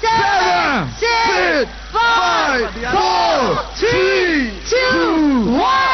seven, six, five, four, three, two, one.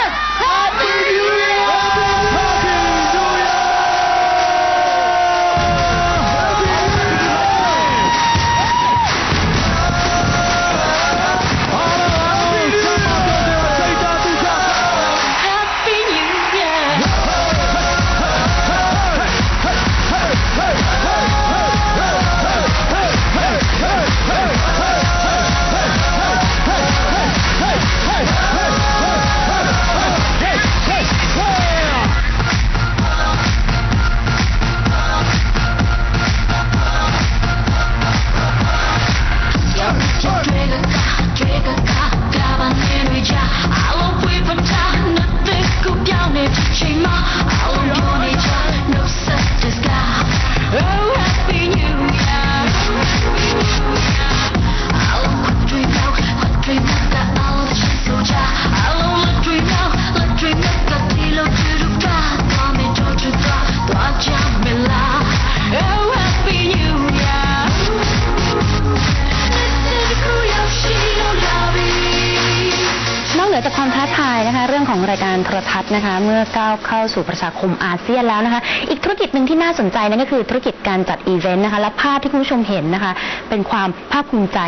ของรายการโทรทัศน์นะคะ เมื่อก้าวเข้าสู่ประชาคมอาเซียนแล้วนะคะ อีกธุรกิจหนึ่งที่น่าสนใจนั่นก็คือธุรกิจการจัดอีเวนต์นะคะและภาพที่คุณผู้ชมเห็นนะคะ เป็นความภาคภูมิใจ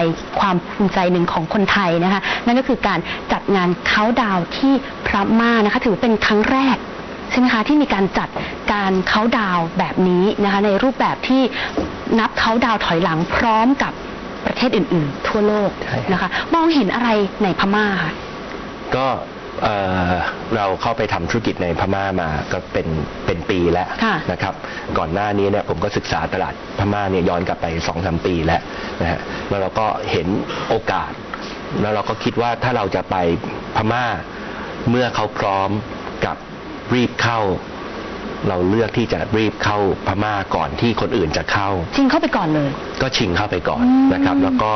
ความภูมิใจหนึ่งของคนไทยนะคะ นั่นก็คือการจัดงานเขาดาวที่พระม่านะคะ ถือเป็นครั้งแรกใช่ไหมคะที่มีการจัดการเขาดาวแบบนี้นะคะ ในรูปแบบที่นับเขาดาวถอยหลังพร้อมกับประเทศอื่น ๆ ทั่วโลกนะคะ มองเห็นอะไรในพม่าคะก็ เอ่อเราเข้าไปทำธุรกิจในพม่ามาก็เป็นเป็นปีแล้วค่ะนะครับ ก่อนหน้านี้เนี่ยผมก็ศึกษาตลาดพม่าเนี่ยย้อนกลับไปสองสามปีแล้วนะฮะแล้วเราก็เห็นโอกาส แล้วเราก็คิดว่าถ้าเราจะไปพม่าเมื่อเขาพร้อมกับรีบเข้า เราเลือกที่จะรีบเข้าพม่าก่อนที่คนอื่นจะเข้า ชิงเข้าไปก่อนเลย ก็ชิงเข้าไปก่อนอืมนะครับ แล้วก็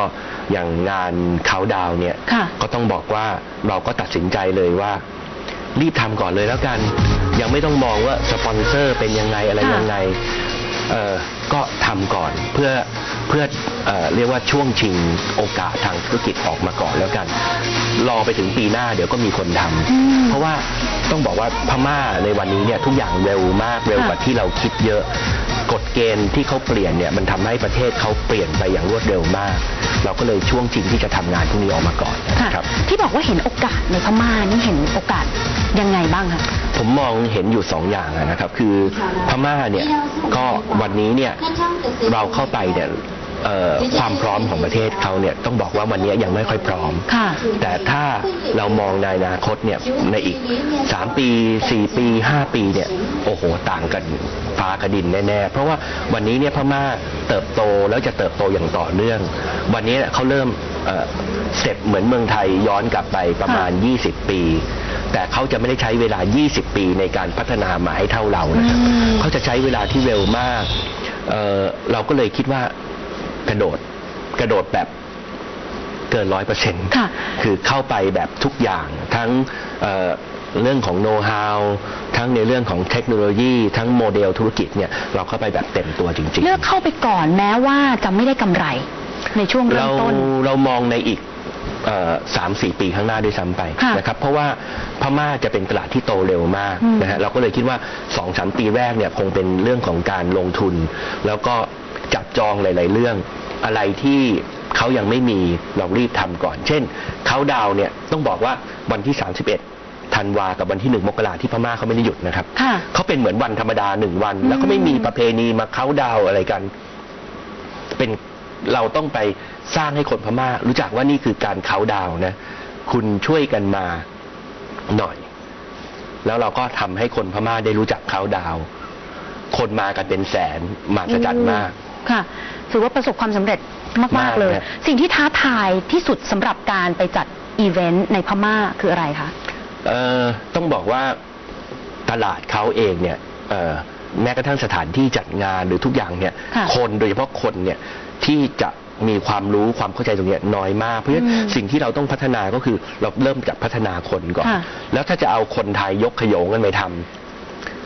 อย่างงานเขาดาวน์เนี่ยค่ะก็ต้องบอกว่าเราก็ตัดสินใจเลยว่า รีบทำก่อนเลยแล้วกัน ยังไม่ต้องมองว่าสปอนเซอร์เป็นยังไงอะไรค่ะยังไงเออก็ทำก่อนเพื่อ เพื่อเออเรียกว่าช่วงชิงโอกาสทางธุรกิจออกมาก่อนแล้วกัน รอไปถึงปีหน้าเดี๋ยวก็มีคนทำอืมเพราะว่าต้องบอกว่าพม่าในวันนี้เนี่ยทุกอย่างเร็วมากเร็วกว่าค่ะที่เราคิดเยอะกฎเกณฑ์ที่เขาเปลี่ยนเนี่ยมันทำให้ประเทศเขาเปลี่ยนไปอย่างรวดเร็วมาก เราก็เลยช่วงจริงที่จะทำงานพวกนี้ออกมาก่อนค่ะนะครับ ที่บอกว่าเห็นโอกาสในพม่านี่เห็นโอกาสยังไงบ้างคะ ผมมองเห็นอยู่สองอย่างอะนะครับ คือพม่าเนี่ยก็วันนี้เนี่ยเราเข้าไปเนี่ยเอ่อ ความพร้อมของประเทศเขาเนี่ยต้องบอกว่าวันนี้ยังไม่ค่อยพร้อมค่ะแต่ถ้าเรามองในอนาคตเนี่ยในอีก 3 ปี 4 ปี 5 ปีเนี่ยโอ้โหต่างกันฟ้ากระดินแน่ๆ เพราะว่าวันนี้เนี่ยพม่าเติบโตแล้วจะเติบโตอย่างต่อเนื่อง วันนี้เขาเริ่มเอ่อเสร็จเหมือนเมืองไทยย้อนกลับไปประมาณ 20 ปี แต่เขาจะไม่ได้ใช้เวลา 20 ปีในการพัฒนามาให้เท่าเรานะครับอืมเขาจะใช้เวลาที่เร็วมากเอ่อเราก็เลยคิดว่า กระโดด กระโดดแบบเกินร้อยเปอร์เซ็นต์ค่ะคือเข้าไปแบบทุกอย่างทั้งเอ่อเรื่องของโน้ตฮาวทั้งในเรื่องของเทคโนโลยีทั้งโมเดลธุรกิจเนี่ยเราเข้าไปแบบเต็มตัวจริงเลือกเข้าไปก่อนแม้ว่าจะไม่ได้กำไรในช่วงๆเริ่เรามต้น เรามองในอีกสามสี่ปีข้างหน้าด้วยซ้ำไปค่ะนะครับเพราะว่าพม่าจะเป็นตลาดที่โตเร็วมากอืมนะฮะเราก็เลยคิดว่าสองสามปีแรกเนี่ยคงเป็นเรื่องของการลงทุน แล้วก็ จับจองหลาย ๆ เรื่องอะไรที่เขายังไม่มีเรารีบทำก่อน เช่นเขาดาวน์เนี่ยต้องบอกว่าวันที่ 31ธันวากับวันที่หนึ่งมกราที่พม่าเขาไม่ได้หยุดนะครับค่ะเขาเป็นเหมือนวันธรรมดาหนึ่งวัน แล้วก็ไม่มีประเพณีมาเขาดาวน์อะไรกัน เป็นเราต้องไปสร้างให้คนพม่า รู้จักว่านี่คือการเขาดาวน์นะคุณช่วยกันมาหน่อย แล้วเราก็ทำให้คนพม่าได้รู้จักเขาดาวน์คนมากันเป็นแสนมาสจัดมาก ค่ะถือว่าประสบความสำเร็จมากมากๆเลยครับ สิ่งที่ท้าทายที่สุดสำหรับการไปจัดอีเวนต์ในพม่าคืออะไรคะ เอ่อต้องบอกว่าตลาดเขาเองเนี่ยเอ่อแม้กระทั่งสถานที่จัดงานหรือทุกอย่างเนี่ยค่ะคนโดยเฉพาะคนเนี่ยที่จะมีความรู้ความเข้าใจตรงเนี้ยน้อยมาก เพราะฉะนั้นอืมสิ่งที่เราต้องพัฒนาก็คือเราเริ่มจากพัฒนาคนก่อน ค่ะแล้วถ้าจะเอาคนไทยยกขยงกันไปท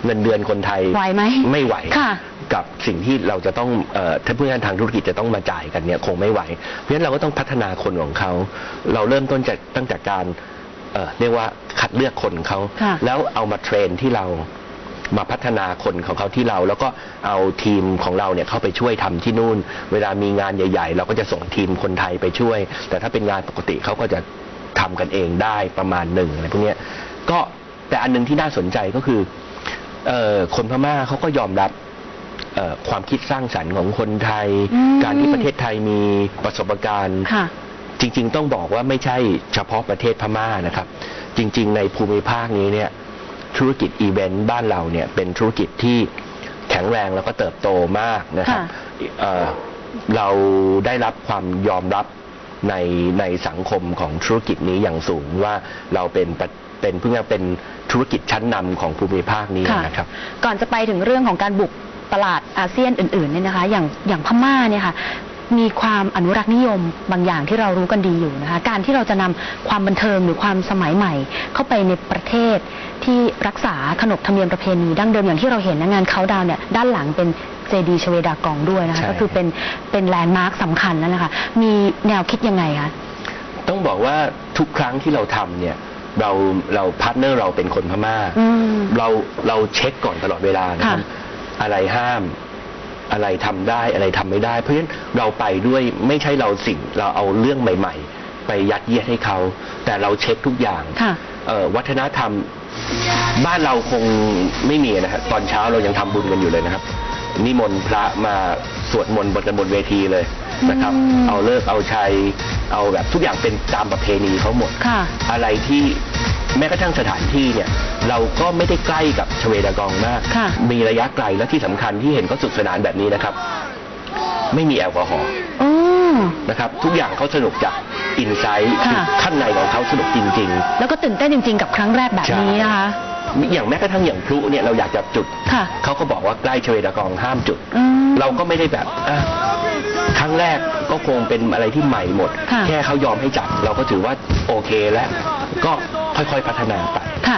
เงินเดือนคนไทยไหวไหมไม่ไหวค่ะ กับสิ่งที่เราจะต้องเอ่อถ้าเพื่อนทางธุรกิจจะต้องมาจ่ายกันเนี่ยคงไม่ไหว เพราะฉะนั้นเราก็ต้องพัฒนาคนของเขา เราเริ่มต้นจากตั้งแต่การเอ่อเรียกว่าคัดเลือกคนของเขา ค่ะ แล้วเอามาเทรนที่เรามาพัฒนาคนของเขาที่เรา แล้วก็เอาทีมของเราเนี่ยเข้าไปช่วยทำที่นู่น เวลามีงานใหญ่ ๆ เราก็จะส่งทีมคนไทยไปช่วย แต่ถ้าเป็นงานปกติเขาก็จะทำกันเองได้ประมาณหนึ่งอะไรพวกเนี้ยก็แต่อันหนึงที่น่าสนใจก็คือเออ คนพม่าเขาก็ยอมรับเอ่อความคิดสร้างสรรค์ของคนไทยอืมการที่ประเทศไทยมีประสบการณ์ค่ะจริง ๆ ต้องบอกว่าไม่ใช่เฉพาะประเทศพม่านะครับ จริง ๆ ในภูมิภาคนี้เนี่ยธุรกิจอีเวนต์บ้านเราเนี่ยเป็นธุรกิจที่แข็งแรงแล้วก็เติบโตมากนะครับค่ะเอ่อเราได้รับความยอมรับในในสังคมของธุรกิจนี้อย่างสูงว่าเราเป็นประ เป็นเพิ่งจะเป็นธุรกิจชั้นนำของภูมิภาคนี้ค่ะนะครับ ก่อนจะไปถึงเรื่องของการบุกตลาดอาเซียนอื่นๆเนี่ยนะคะ อย่างอย่างพม่าเนี่ยค่ะมีความอนุรักษ์นิยมบางอย่างที่เรารู้กันดีอยู่นะคะ การที่เราจะนำความบันเทิงหรือความสมัยใหม่ เข้าไปในประเทศที่รักษาขนบธรรมเนียมประเพณีดั้งเดิมอย่างที่เราเห็นนะงานเขาดาวน์เนี่ยด้านหลังเป็นเจดีชเวดากองด้วยนะคะใช่ก็คือเป็นเป็นแลนด์มาร์คสำคัญนั่นแหละค่ะมีแนวคิดยังไงคะต้องบอกว่าทุกครั้งที่เราทำเนี่ย เราเราพาร์ทเนอร์เราเป็นคนพม่า อืม เราเราเช็คก่อนตลอดเวลานะครับ ค่ะอะไรห้ามอะไรทำได้อะไรทำไม่ได้ เพราะฉะนั้นเราไปด้วยไม่ใช่เราสิ่งเราเอาเรื่องใหม่ ๆ ไปยัดเยียดให้เขา แต่เราเช็คทุกอย่างค่ะ เอ่อวัฒนธรรมบ้านเราคงไม่มีนะฮะตอนเช้าเรายังทำบุญกันอยู่เลยนะครับ นิมนต์พระมาสวดมนต์บนบนเวทีเลยนะครับอืมเอาเลิกษ์เอาชัย เอาแบบทุกอย่างเป็นตามประเพณีเขาหมด ค่ะ อะไรที่แม้กระทั่งสถานที่เนี่ย เราก็ไม่ได้ใกล้กับชเวดากองมาก ค่ะ มีระยะไกลและที่สำคัญที่เห็นเขาสุขสนานแบบนี้นะครับ ไม่มีแอลกอฮอล์อ๋อ นะครับ ทุกอย่างเขาสนุกจากอินไซต์ค่ะ ข้างในของเขาสนุกจริง ๆ แล้วก็ตื่นเต้นจริง ๆ กับครั้งแรกแบบนี้นะคะ อย่างแม้กระทั่งอย่างพลุเนี่ยเราอยากจะจุด ค่ะเขาก็บอกว่าใกล้ชเวดากองห้ามจุด อืม เราก็ไม่ได้แบบอะครั้งแรกก็คงเป็นอะไรที่ใหม่หมด ค่ะ แค่เขายอมให้จัดเราก็ถือว่าโอเคแล้ว ก็ค่อยๆพัฒนาไป ค่ะ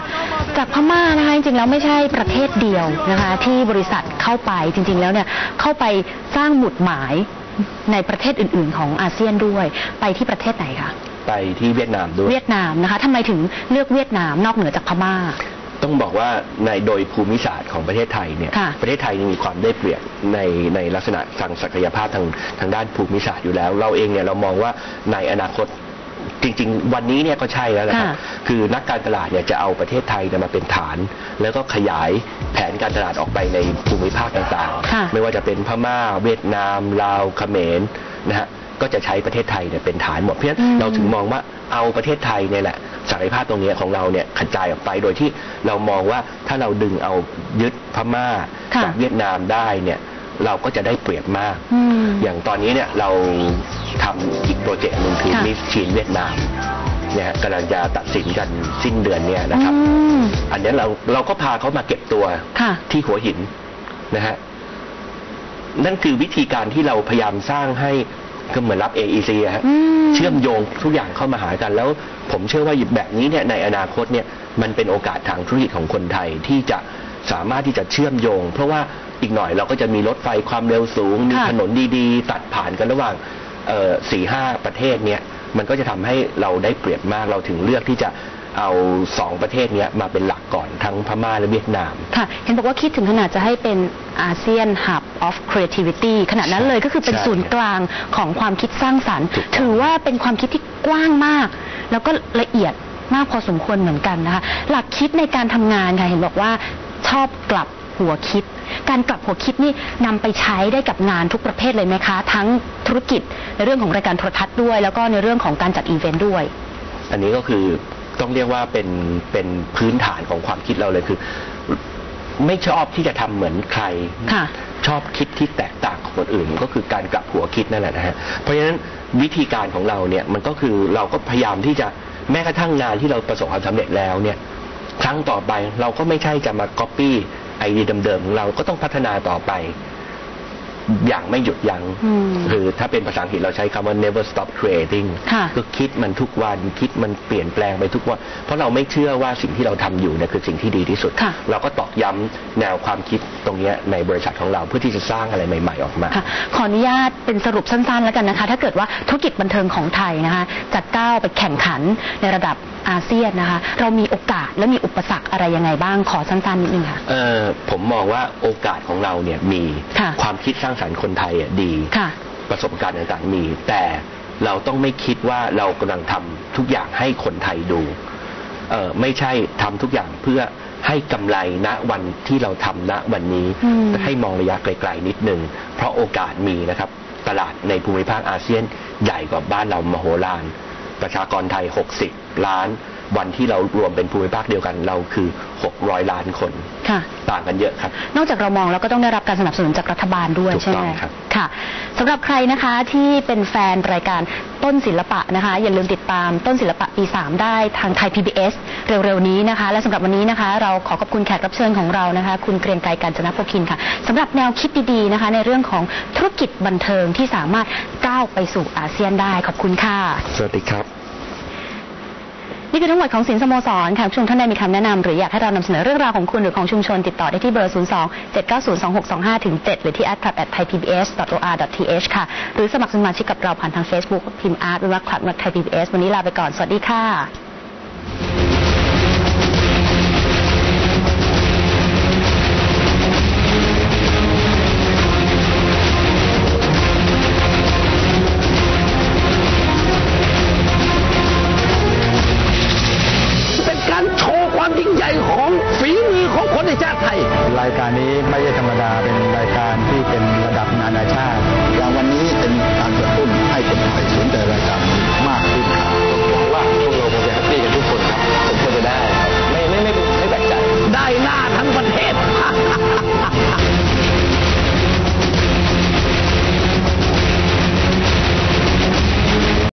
จากพม่านะคะจริงๆแล้วไม่ใช่ประเทศเดียวนะคะ ที่บริษัทเข้าไปจริง ๆ แล้วเนี่ยเข้าไปสร้างหมุดหมายในประเทศอื่น ๆ ของอาเซียนด้วยไปที่ประเทศไหนคะไปที่เวียดนามด้วย เวียดนามนะคะทำไมถึงเลือกเวียดนามนอกเหนือจากพม่า ต้องบอกว่าในโดยภูมิศาสตร์ของประเทศไทยเนี่ยค่ะประเทศไทยนี่มีความได้เปรียบในในลักษณะทางศักยภาพทางทางด้านภูมิศาสตร์อยู่แล้ว เราเองเนี่ยเรามองว่าในอนาคตจริง ๆ วันนี้เนี่ยก็ใช่แล้วนะครับค่ะคือนักการตลาดเนี่ยจะเอาประเทศไทยเนี่ยมาเป็นฐาน แล้วก็ขยายแผนการตลาดออกไปในภูมิภาคต่างค่ะ ๆ ไม่ว่าจะเป็นพม่า เวียดนาม ลาวเขมรนะฮะ ก็จะใช้ประเทศไทยเนี่ยเป็นฐานหมดเพราะฉะนั้นอืมเราถึงมองว่าเอาประเทศไทยเนี่ยแหละศักยภาพตรงเนี้ยของเราเนี่ยกระจายออกไปโดยที่เรามองว่าถ้าเราดึงเอายึดพม่าค่ะจากเวียดนามได้เนี่ยเราก็จะได้เปรียบมากอืมอย่างตอนนี้เนี่ยเราทำอีกโปรเจกต์หนึ่งคือค่ะมิสชีนเวียดนามเนี่ยฮะกำลังจะตัดสินกันสิ้นเดือนเนี่ยนะครับอืมอันนี้เราเราก็พาเขามาเก็บตัวค่ะที่หัวหินนะฮะนั่นคือวิธีการที่เราพยายามสร้างให้ ก็เหมือนรับ AEC อะฮะอืมเชื่อมโยงทุกอย่างเข้ามาหากัน แล้วผมเชื่อว่าแบบนี้เนี่ยในอนาคตเนี่ยมันเป็นโอกาสทางธุรกิจของคนไทยที่จะสามารถที่จะเชื่อมโยง เพราะว่าอีกหน่อยเราก็จะมีรถไฟความเร็วสูง มีค่ะถนนดีๆ ตัดผ่านกันระหว่างสี่ห้าประเทศเนี่ยมันก็จะทำให้เราได้เปรียบมากเราถึงเลือกที่จะ เอาสองประเทศเนี้ยมาเป็นหลักก่อนทั้งพม่าและเวียดนาม ค่ะ เห็นบอกว่าคิดถึงขนาดจะให้เป็นอาเซียน Hub of Creativity ขนาดนั้นเลยก็คือเป็นใช่ศูนย์กลางของความคิดสร้างสรรค์ถูกต้องถือว่าเป็นความคิดที่กว้างมาก แล้วก็ละเอียดมากพอสมควรเหมือนกันนะคะ หลักคิดในการทำงานค่ะ เห็นบอกว่าชอบกลับหัวคิด การกลับหัวคิดนี่นำไปใช้ได้กับงานทุกประเภทเลยไหมคะ ทั้งธุรกิจในเรื่องของรายการโทรทัศน์ด้วย แล้วก็ในเรื่องของการจัดอีเวนต์ด้วย อันนี้ก็คือ ต้องเรียกว่าเป็นเป็นพื้นฐานของความคิดเราเลยคือ ไม่ชอบที่จะทำเหมือนใครค่ะชอบคิดที่แตกต่างของคนอื่นก็คือการกลับหัวคิดนั่นแหละนะฮะเพราะฉะนั้นวิธีการของเราเนี่ยมันก็คือเราก็พยายามที่จะแม้กระทั่งงานที่เราประสบความสำเร็จแล้วเนี่ย ครั้งต่อไปเราก็ไม่ใช่จะมาก๊อปปี้ไอเดียเดิมๆของเราก็ต้องพัฒนาต่อไป อย่างไม่หยุดยัง้งอืมคือถ้าเป็นภาษาอังกฤษเราใช้คำว่า never stop creating ค่ะคือคิดมันทุกวันคิดมันเปลี่ยนแปลงไปทุกวัน เพราะเราไม่เชื่อว่าสิ่งที่เราทำอยู่เนี่ยคือสิ่งที่ดีที่สุดค่ะเราก็ตอกย้ำแนวความคิดตรงเนี้ยในบริษัทของเราเพื่อที่จะสร้างอะไรใหม่ ๆ ออกมาค่ะขออนุญาตเป็นสรุปสั้นๆ แล้วกันนะคะ ถ้าเกิดว่าธุรกิจบันเทิงของไทยนะคะจะก้าวไปแข่งขันในระดับ อาเซียนนะคะ เรามีโอกาสและมีอุปสรรคอะไรยังไงบ้างขอสั้นๆนิดนึงค่ะ เออผมมองว่าโอกาสของเราเนี่ยมีค่ะความคิดสร้างสรรค์คนไทยอะดีค่ะ ประสบการณ์ต่างๆมี แต่เราต้องไม่คิดว่าเรากำลังทำทุกอย่างให้คนไทยดูเออไม่ใช่ทำทุกอย่างเพื่อให้กำไรณวันที่เราทำณวันนี้อืม ให้มองระยะไกลๆนิดนึง เพราะโอกาสมีนะครับ ตลาดในภูมิภาคอาเซียนใหญ่กว่าบ้านเรามโหฬาร ประชากรไทย 60 ล้าน วันที่เรารวมเป็นภูมิภาคเดียวกันเราคือ 600 ล้านคน ค่ะ ต่างกันเยอะครับ นอกจากเรามองแล้วก็ต้องได้รับการสนับสนุนจากรัฐบาลด้วยถูกใช่ไหต้มองครับ ค่ะสำหรับใครนะคะที่เป็นแฟนรายการ ต้นศิลปะนะคะ อย่าลืมติดตามต้นศิลปะปี 3 ได้ทางไทย PBS เร็วๆนี้นะคะ และสำหรับวันนี้นะคะ เราขอขอบคุณแขกรับเชิญของเรานะคะ คุณเกรียงไกรการจนโพคินค่ะสำหรับแนวคิดดีๆนะคะ ในเรื่องของธุรกิจบันเทิงที่สามารถก้าวไปสู่อาเซียนได้ขอบคุณค่ะ สวัสดีครับ นี่คือทั้งหมดของสินสโมสรค่ะคุณผู้ชมท่านใดมีคำแนะนำหรืออยากให้เรานำเสนอเรื่องราวของคุณหรือของชุมชนติดต่อได้ที่เบอร์ 0 2 7 9 0 2 6 2 5ถึง7หรือที่ a d club at thaipbs.or.th ค่ะ หรือสมัครสมาชิกกับเราผ่านทาง Facebook พิมพ์อาร์ตหรือว่า club ไทย PBS วันนี้ลาไปก่อนสวัสดีค่ะ การนี้ไม่ใช่ธรรมดาเป็นรายการที่เป็นระดับนานาชาติอย่างวันนี้เป็นการกระตุ้นให้คนไทยสนใจรายการมากขึ้นครับหวังว่าพวกเราคงจะแฮปปี้กันทุกคนครับผมควรจะได้ ไม่ไม่ไม่ไม่แปลกใจ ได้หน้าทั้งประเทศ